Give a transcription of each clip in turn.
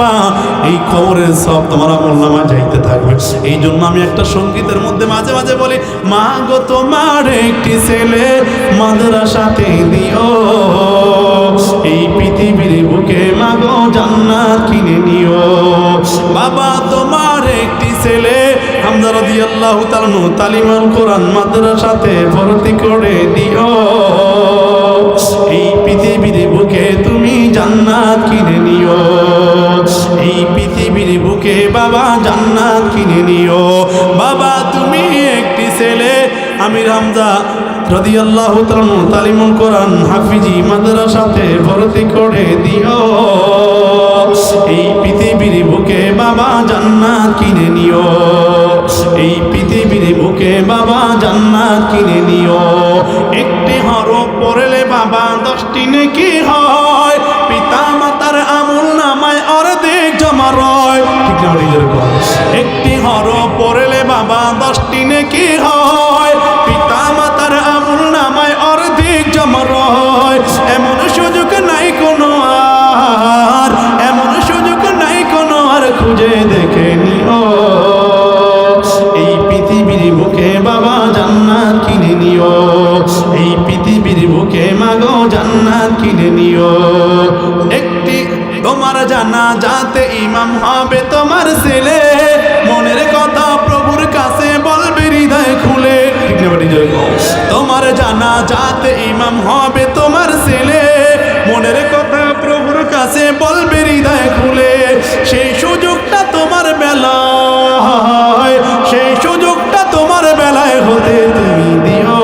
বাবা, এই খবরের সব তোমার আমল নামা যাইতে থাকবে। এই জন্য আমি একটা সঙ্গীতের মধ্যে মাঝে মাঝে বলি, মা গো, তোমার একটি ছেলে মাদ্রাসাতে দিও। এই পৃথিবীর বুকে মা গো জান্নাত কিনে নিও। বাবা, তোমার একটি ছেলে হামজা আল্লাহ তাআলা তালিমাল কোরআন মাদ্রাসাতে ভর্তি করে দিও। এই পৃথিবীর বুকে তুমি জান্নাত কিনে নিও। পৃথিবীর বাবা জান্নাত কিনে নিও। বাবা, তুমি একটি ছেলে। আমির হামজা রাদিয়াল্লাহু তাআলা তালিমুল কোরআন হাফিজি মাদ্রাসাতে ভর্তি করে দিও। এই পৃথিবীর বুকে বাবা জান্নাত কিনে নিও। এই পৃথিবীর বুকে বাবা জান্নাত কিনে নিও। একটি হরফ পড়লে বাবা, দশটি নেকি হয় বলি একটি হরফ পড়লে বাবা ছেলে, মনের কথা প্রভুর কাছে বলবে, হৃদয় খুলে? তোমার জানা যাতে ইমাম হবে তোমার ছেলে। মনের কথা প্রভুর কাছে বলবে, হৃদয় খুলে। সেই সুযোগটা তোমার বেলায়, সেই সুযোগটা তোমার বেলায় হতে তুমি দিও।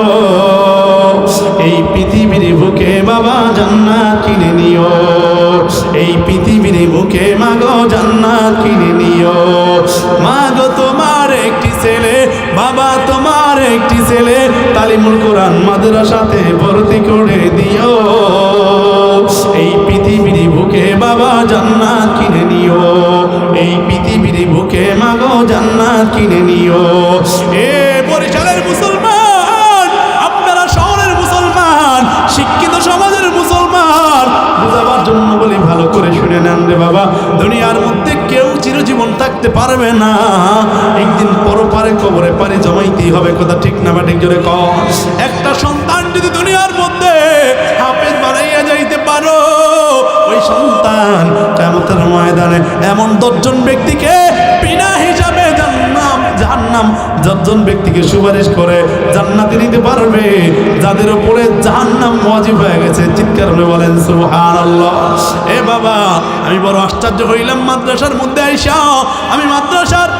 এই পৃথিবীর বুকে বাবা জান্নাত কিনে নিও। এই পৃথিবীর বুকে মাগো জান্নাত কিনে নিও। মাগো তোমার একটি ছেলে, বাবা তোমার একটি ছেলে, তালিমুল কোরআন মাদ্রাসাতে ভর্তি করে দিও। এই পৃথিবীর বুকে বাবা জান্নাত কিনে নিও। এই পৃথিবীর বুকে মাগো জান্নাত কিনে নিও। এ বরিশালের মুসলমান, আপনারা শহরের মুসলমান, শিক্ষিত সমাজের মুসলমান জন্য বলি ভালো করে শুনে নেন রে বাবা। দুনিয়ার মধ্যে কেউ চিরজীবন থাকতে পারবে না। একদিন পরপারে কবরে পারে জমাইতেই হবে, কথা ঠিক না বা ঠিক জোরে ক। একটা সন্তান যদি দুনিয়ার মধ্যে হাফেজ বানাইয়া যাইতে পারো, ওই সন্তান কেমতের ময়দানে এমন দশজন ব্যক্তিকে বিনা জাহান্নাম দশজন ব্যক্তিকে সুপারিশ করে জান্নাতে নিতে পারবে, যাদের উপরে জাহান্নাম ওয়াজিব হয়ে গেছে, চিৎকার করে বলেন, সুবহানাল্লাহ। এ বাবা, আমি বড় আশ্চর্য হইলাম মাদ্রাসার মধ্যে আইসা। আমি মাদ্রাসার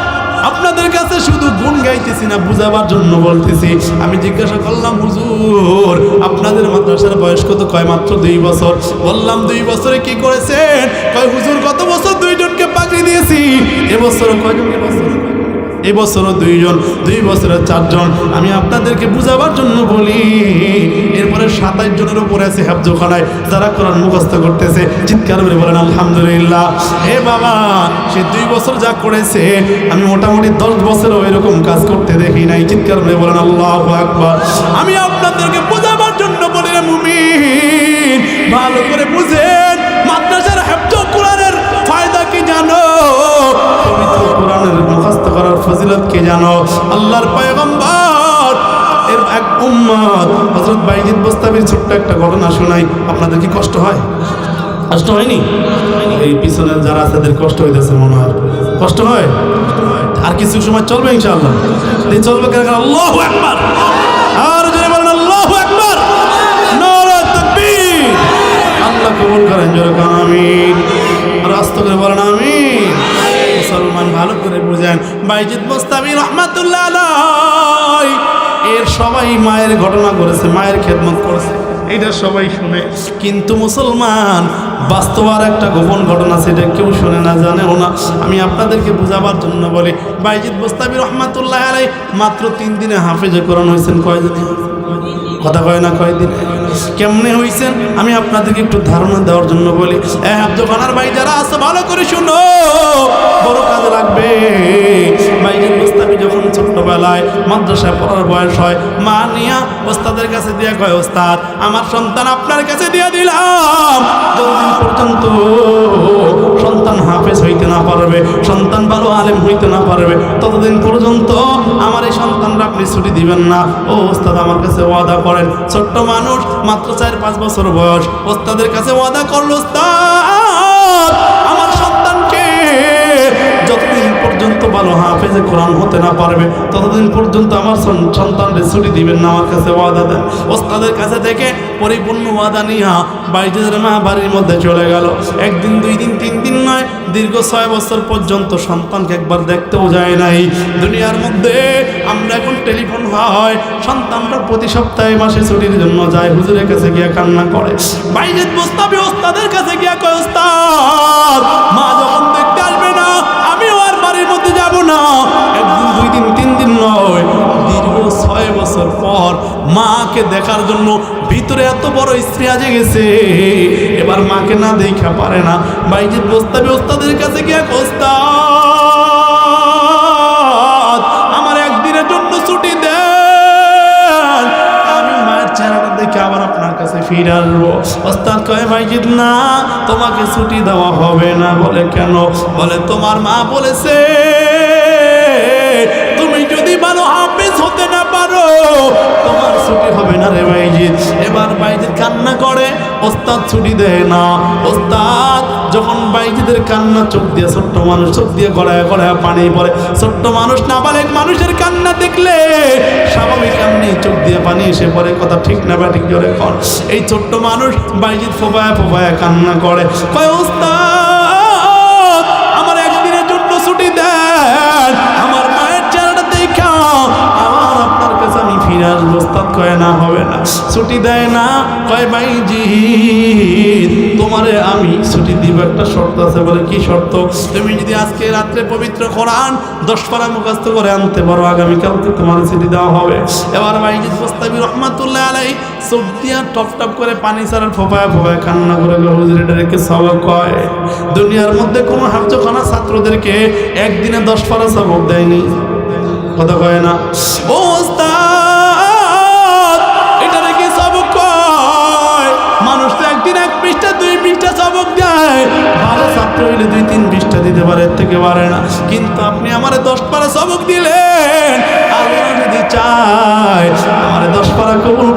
আপনাদের কাছে শুধু গুণ গাইতেছি না, বুঝাবার জন্য বলতেছি। আমি জিজ্ঞাসা করলাম, হুজুর, আপনাদের মাদ্রাসার বয়স কত? কয় মাত্র দুই বছর? বললাম, দুই বছরে কি করেছেন? কয়, হুজুর কত বছর দুইজনকে পাকড়ি দিয়েছি এবছর কয়জনকে বছর এবছরও দুইজন, দুই বছরের চারজন। আমি আপনাদেরকে বুঝাবার জন্য বলি, এরপরে সাতাইশ জনের উপরে আছে হাফজোখানায়, যারা কোরআন মুখস্থ করতেছে। চিৎকার করে বলেন, আলহামদুলিল্লাহ। হে বাবা, সে দুই বছর যা করেছে, আমি মোটামুটি দশ বছরও এরকম কাজ করতে দেখি নাই। চিৎকার করে বলেন, আল্লাহ আমি আপনাদেরকে বোঝাবার জন্য বলি মুমিন, ভালো করে বুঝেন ফজিলত কে জানো? আল্লাহর পয়গম্বর। এর এক উম্মত, হযরত বাইজিদ বস্তাবির ছোট্ট একটা ঘটনা শোনাই। আপনাদের কি কষ্ট হয়? কষ্ট হয়নি? এই পিছনে যারা আছে তাদের কষ্ট হইতেছে মনে হয়। কষ্ট হয়? আর কিছু সময় চলবে ইনশাআল্লাহ। এই চলবে কেন আল্লাহু আকবার। আর জোরে বলেন, আল্লাহু তাকবীর। আল্লাহ কবুল করেন, জোরে কান আমিন। রাস্তা করে বলেন, আমিন। মুসলমান ভালো করে বুঝেন বাইজিদ মোস্তাবি রহমাতুল্লাহ এর সবাই মায়ের ঘটনা করেছে মায়ের খেদমত করেছে। এটা সবাই শুনে। কিন্তু মুসলমান বাস্তব আর একটা গোপন ঘটনা সেটা কেউ শুনে না জানেও না। আমি আপনাদেরকে বোঝাবার জন্য বলি বাইজিদ মোস্তাবি রহমাতুল্লাহ আলাই মাত্র তিন দিনে হাফেজে কোরআন হয়েছেন কয়দিনে? কথা কয় না কয়দিন? কেমনে হইছেন? আমি আপনাদেরকে একটু ধারণা দেওয়ার জন্য বলি। এ আব্দুখানার ভাই, যারা আছে, ভালো করে শুনো। বড় কাজে লাগবে। ভাইজান মুস্তাফি যখন ছোট্টবেলায় মাদ্রাসায় পড়ার বয়স হয়, মা নিয়া ওস্তাদের কাছে দিয়ে কয়, ওস্তাদ, আমার সন্তান আপনার কাছে দিয়ে দিলাম। যতদিন পর্যন্ত সন্তান হাফেজ হইতে না পারবে, সন্তান ভালো আলেম হইতে না পারবে, ততদিন পর্যন্ত আমার এই সন্তানরা আপনি ছুটি দিবেন না। ও ওস্তাদ, আমার কাছে ওয়াদা করেন, ছোট্ট মানুষ মাত্র চার পাঁচ বছর বয়স। ওস্তাদের কাছে ওয়াদা করল ওস্তাদ পর্যন্ত ভালো হাফেজে কোরআন হতে না পারবে, ততদিন পর্যন্ত আমার সন- সন্তানকে ছুটি দিবেন না আমার কাছে ওয়াদা দেন। ওস্তাদের কাছে থেকে পরিপূর্ণ ওয়াদা নিয়া বাইজের মা বাড়ির মধ্যে চলে গেল। একদিন, দুই দিন, তিন দিন নয়, দীর্ঘ ছয় বছর পর্যন্ত সন্তানকে একবার দেখতেও যায় নাই। দুনিয়ার মধ্যে আমরা এখন টেলিফোন হয়, সন্তানরা প্রতি সপ্তাহে, মাসে ছুটির জন্য যায়, হুজুরের কাছে গিয়া কান্না করে। বাইরের প্রস্তাবে ওস্তাদের কাছে গিয়া কয়, ওস্তাদ, মা যখন দেখতে আসবে না যাব না। একদিন, দুই দিন, তিন দিন নয়, দীর্ঘ ছয় বছর পর মাকে দেখার জন্য ভিতরে এত বড় স্ত্রী আজে গেছে। এবার মাকে না দেখা পারে না। বাইজের বস্তা ওস্তাদের কাছে গিয়ে ওস্তাদ ফিরে আসব ওস্তাদ কয় ভাইজিৎ না তোমাকে ছুটি দেওয়া হবে না। বলে, কেন? বলে, তোমার মা বলেছে, তুমি যদি ভালো হাফেজ হতে না পারো, তোমার ছুটি হবে না রে ভাইজিৎ এবার বাইজিৎ কান্না করে, ওস্তাদ ছুটি দেয় না। ওস্তাদ যখন বাইজিদের কান্না চোখ দিয়ে, ছোট্ট মানুষ চোখ দিয়ে গড়ায় গড়ায় পানি পড়ে, ছোট্ট মানুষ না বালেক মানুষের কান্না দেখলে চোখ দিয়ে পানি এসে পড়ে, কথা ঠিক না বা ঠিক জোরে কর। এই ছোট্ট মানুষ বাইজিৎ ফোপায় ফোপায় কান্না করে। আমার একদিনের জন্য ছুটি দেন। আমার মায়ের চেহারাটা দেখা আমার আপনার কাছে আমি ফিরে আসব। কয় না, হবে না। ছুটি দেয় না, কয় বাইজি তোমারে আমি ছুটি দিব, একটা শর্ত আছে বলে কি শর্ত? তুমি যদি আজকে রাত্রে পবিত্র কোরআন দশ পারা মুখস্থ করে আনতে পারো, আগামীকালকে তোমার ছুটি দেওয়া হবে। এবার বাইজিদ মোস্তাবি রহমাতুল্লাহ আলাই চোখ দিয়া টপ টপ করে পানি ছাড়ার ফোপায় ফোপায় কান্না করে হুজুর এটা রেখে সবক কয়? দুনিয়ার মধ্যে কোনো হাফজখানা ছাত্রদেরকে একদিনে দশ পারা সবক দেয়নি। কথা কয় না। ও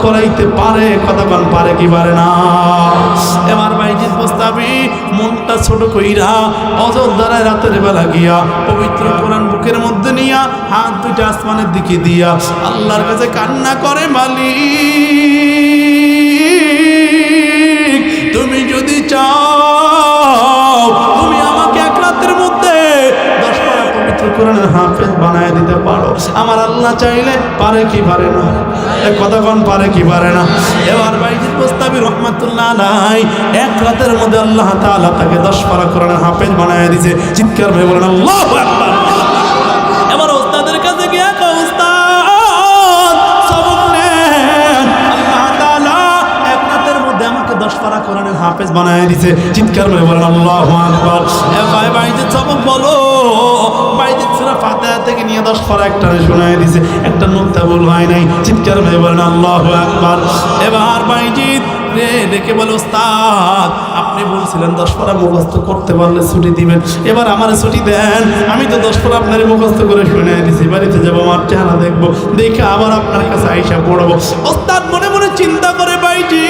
করাইতে পারে কতক্ষণ পারে কি পারে না? এবার বাইজিৎ প্রস্তাবি মনটা ছোট কইরা অযোধ্যায় রাতের বেলা গিয়া পবিত্র কোরআন বুকের মধ্যে নিয়া হাত দুইটা আসমানের দিকে দিয়া আল্লাহর কাছে কান্না করে মালি তুমি যদি চাও কোরআনের হাফেজ বানায় দিতে পারো। আমার আল্লাহ চাইলে পারে কি পারে না। কতক্ষণ পারে কি পারে না? এবার বাইজিৎ প্রস্তাবি রহমাতুল্লাহ আলাই এক রাতের মধ্যে আল্লাহ তাআলা তাকে দশ পারা কোরআনের হাফেজ বানায় দিছে চিৎকার ভেবে বলেন, আল্লাহ এবার ওস্তাদের কাছে গিয়ে হাফেজ বানায় দিছে চিৎকার করে বলেন, আল্লাহ আকবার! এ ভাই বাইজিৎ সবক বলো থেকে নিয়ে দশ পারা একটা শোনায় দিছে, একটা নুক্তা ভুল হয় নাই। চিৎকার করে বলেন, আল্লাহ আকবার। এবার বাইজিৎ রে ডেকে বলে, ওস্তাদ, আপনি বলছিলেন দশ পারা মুখস্থ করতে পারলে ছুটি দিবেন। এবার আমার ছুটি দেন, আমি তো দশ পারা আপনার মুখস্থ করে শুনে দিছি। বাড়িতে যাব, আমার চেহারা দেখব, দেখে আবার আপনার কাছে আইসা পড়ব। ওস্তাদ মনে মনে চিন্তা করে বাইজি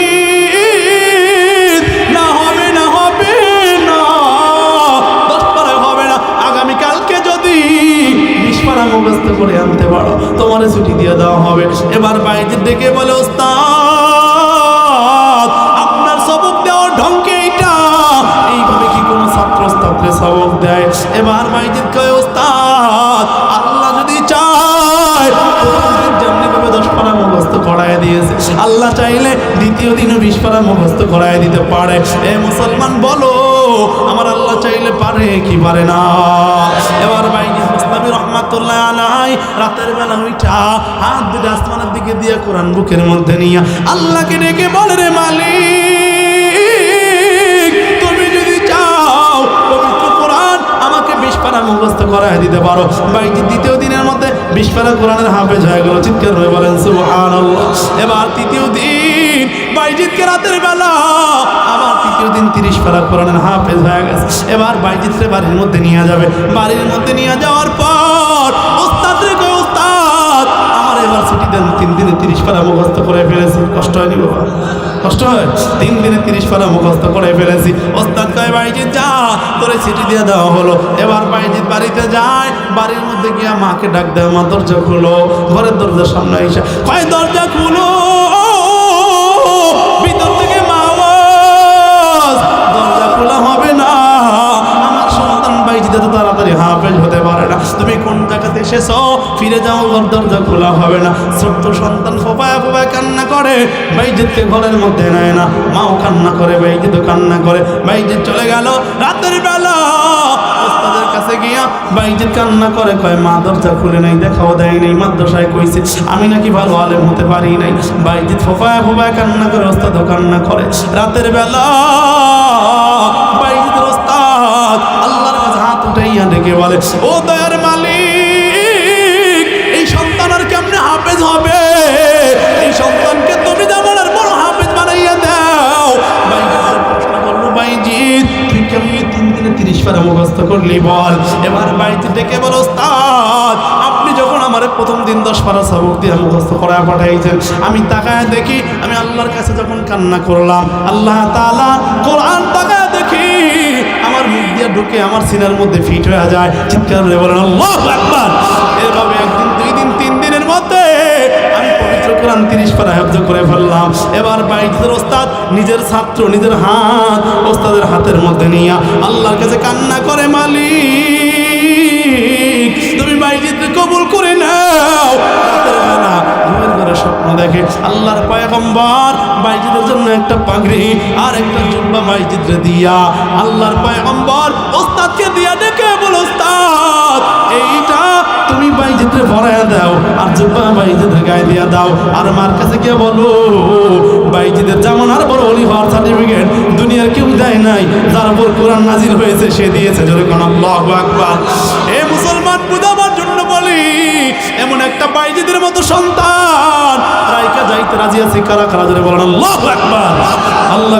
এবার বাইরে ডেকে বলে, ওস্তাদ, আপনার সবক দেওয়ার ঢঙ্কে এইটা। এইভাবে কি কোনো ছাত্র ছাত্রী সবক দেয়? এবার বাইজিৎ কয়, ওস্তাদ, আল্লাহ যদি দিয়েছে, আল্লাহ চাইলে দ্বিতীয় দিনও বিশ পারা মুখস্থ করায় দিতে পারে। এ মুসলমান, বলো, আমার আল্লাহ চাইলে পারে কি পারে না? এবার বাইজিৎ মুস্তাবি রহমাতুল্লাহ আলাই রাতের বেলা উইঠা, হাত দুটো আসমানের দিকে দিয়ে কোরআন বুকের মধ্যে নিয়ে আল্লাহকে ডেকে বলে, রে মালিক, তুমি যদি চাও পবিত্র কোরআন আমাকে বিশ মুখস্থ করায় দিতে পারো। বাইজি দ্বিতীয় দিনের মধ্যে বিশ কোরআনের হাফেজ হয়ে গেল। চিৎকার হয়ে বলেন, সুবহানাল্লাহ। এবার তৃতীয় দিন বাইজিৎকে রাতের বেলা আবার দিন তিরিশ পারা কোরআনের হাফেজ হয়ে গেছে। এবার বাইজিৎকে বাড়ির মধ্যে নিয়ে যাবে। বাড়ির মধ্যে নিয়ে যাওয়ার পর ওস্তাদ রে ওস্তাদ, আমার এবার ছুটি দেন। তিন দিনে তিরিশ পারা মুখস্থ করে ফেলেছি। কষ্ট হয়নি বাবা? কষ্ট হয়? তিন দিনে তিরিশ পারা মুখস্থ করে ফেলেছি। ওস্তাদ কয়, বাইজিৎ, যা, তোরে চিঠি দিয়ে দেওয়া হলো। এবার বাইজিৎ বাড়িতে যায়। বাড়ির মধ্যে গিয়া মাকে ডাক দেয়। মা দরজা খুলো। ঘরের দরজার সামনে এসে কয় দরজা খুলো। হবে না। আমার সন্তান বাইজিতে তো তাড়াতাড়ি হাফেজ হতে পারে না। তুমি কোন জায়গাতে এসেছ? ফিরে যাও, ঘর দরজা খোলা হবে না। ছোট্ট সন্তান ফোপায় ফোপায় কান্না করে বাইজিৎকে ঘরের মধ্যে নেয় না। মাও কান্না করে বাইজিৎ কান্না করে। বাইজিৎ চলে গেল, রাতের বেলা কাছে গিয়া বাইজিৎ কান্না করে, কয়, মা, দরজা খুলে নাই, দেখাও দেয় নাই, মাদ্রাসায় কইছে, আমি নাকি ভালো আলেম হতে পারি নাই। বাইজিৎ ফোপায় ফোপায় কান্না করে ওস্তাদও কান্না করে। রাতের বেলা বাইজিৎ ওস্তাদ আল্লাহর কাছে হাত উঠাইয়া ডেকে বলে, ও দয়ার তিরিশ পারা মুখস্থ করলি বল। এবার বাড়িতে ডেকে বল আপনি যখন আমার প্রথম দিন দশ পারা সবক দিয়ে মুখস্থ করা পাঠাইছেন, আমি তাকায় দেখি, আমি আল্লাহর কাছে যখন কান্না করলাম, আল্লাহ তালা কোরআন তাকায় দেখি, আমার মুখ দিয়ে ঢুকে আমার সিনার মধ্যে ফিট হয়ে যায়। চিৎকার বলেন, আল্লাহ আকবার। কোরআন তিরিশ পারা হেফজ করে ফেললাম। এবার বাইজের ওস্তাদ নিজের ছাত্র, নিজের হাত ওস্তাদের হাতের মধ্যে নিয়ে আল্লাহর কাছে কান্না করে, মালিক, তুমি বাইজিৎকে কবুল করে নাও। স্বপ্ন দেখে আল্লাহর পয়গম্বর বাইজিদের জন্য একটা পাগড়ি আর একটা জুব্বা বাইজিদরে দিয়া আল্লাহর পয়গম্বর ওস্তাদকে দিয়া ডেকে বল, ওস্তাদ, এইটা বাইজিদরে ভরাইয়া দাও, আর জুব্বা বাইজিদের গায়ে দিয়া দাও। আর মার কাছে গিয়ে বলো বাইজিদের যেমন আর বড় অলি হওয়ার সার্টিফিকেট দুনিয়ার কেউ দেয় নাই, যার উপর কোরআন নাজির হয়েছে, সে দিয়েছে, জোরে কোন আল্লাহ আকবার। এ মুসলমান, বুঝাবার জন্য বলি, এমন একটা বাইজিদের মতো সন্তান, রাইকা যাইতে রাজি আছে, কারা কারা? জোরে বলেন, আল্লাহ আকবার। আল্লাহ